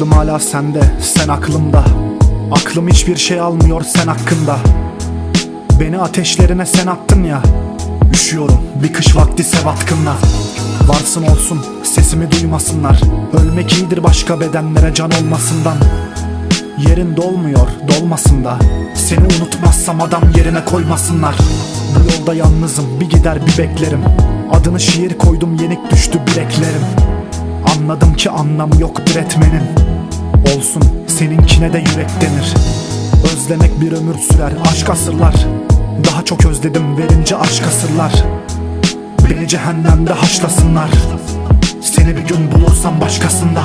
Aklım hala sende, sen aklımda. Aklım hiçbir şey almıyor sen hakkında. Beni ateşlerine sen attın ya. Üşüyorum bir kış vakti sev atkınla. Varsın olsun sesimi duymasınlar. Ölmek iyidir başka bedenlere can olmasından. Yerin dolmuyor dolmasın da. Seni unutmazsam adam yerine koymasınlar. Bu yolda yalnızım bir gider bir beklerim. Adını şiir koydum yenik düştü bileklerim. Anladım ki anlamı yok diretmenin Olsun seninkine de yürek denir. Özlemek bir ömür sürer aşk asırlar. Daha çok özledim verince aşk asırlar. Beni cehennemde haşlasınlar. Seni bir gün bulursam başkasında.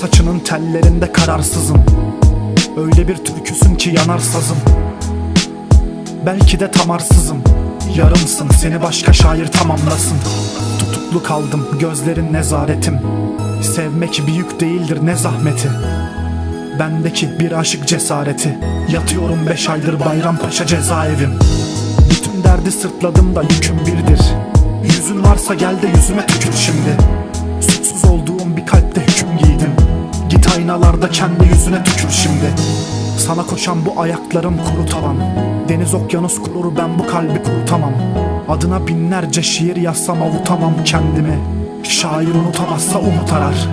Saçının tellerinde kararsızım. Öyle bir türküsün ki yanar sazım Belki de tamarsızım. Yarımsın seni başka şair tamamlasın. Tutuklu kaldım gözlerin nezaretim Sevmek bir yük değildir ne zahmeti? Bendeki bir aşık cesareti. Yatıyorum beş aydır Bayrampaşa cezaevim. Bütün derdi sırtladım da yüküm birdir. Yüzün varsa gel de yüzüme tükür şimdi. Suçsuz olduğum bir kalpte hüküm giydim. Git aynalarda kendi yüzüne tükür şimdi. Sana koşan bu ayaklarım kuru tavan. Deniz okyanus kurur ben bu kalbi kurutamam. Adına binlerce şiir yazsam avutamam kendimi Şair unutamazsa umut arar